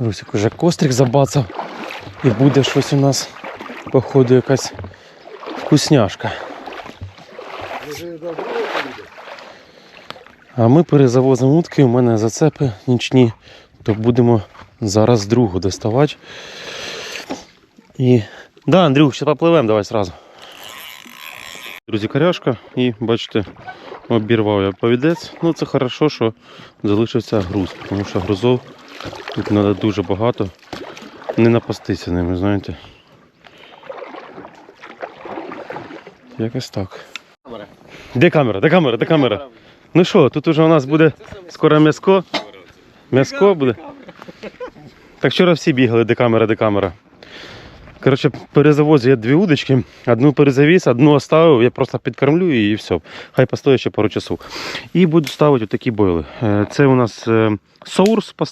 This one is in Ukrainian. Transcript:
Русик уже кострик забацав. І буде щось у нас, походу, якась вкусняшка. А ми перезавозимо утки, у мене зацепи нічні, то будемо зараз другу доставати. І... Да, Андрюх, ще попливемо давай зразу. Друзі, коряшка і бачите, обірвав я повідець. Ну це хорошо, що залишився груз, тому що грузов тут треба дуже багато. Не напастися ними, знаєте. Якось так. Де камера? Де камера? Де камера? Ну що, тут уже у нас буде скоро м'яско. М'яско буде. Так вчора всі бігали, де камера, де камера. Коротше, перезавозю я дві удочки, одну перезавіз, одну оставив, я просто підкормлю її і все. Хай постоїть ще пару часов. І буду ставити отакі бойли. Е, Це у нас е, соурс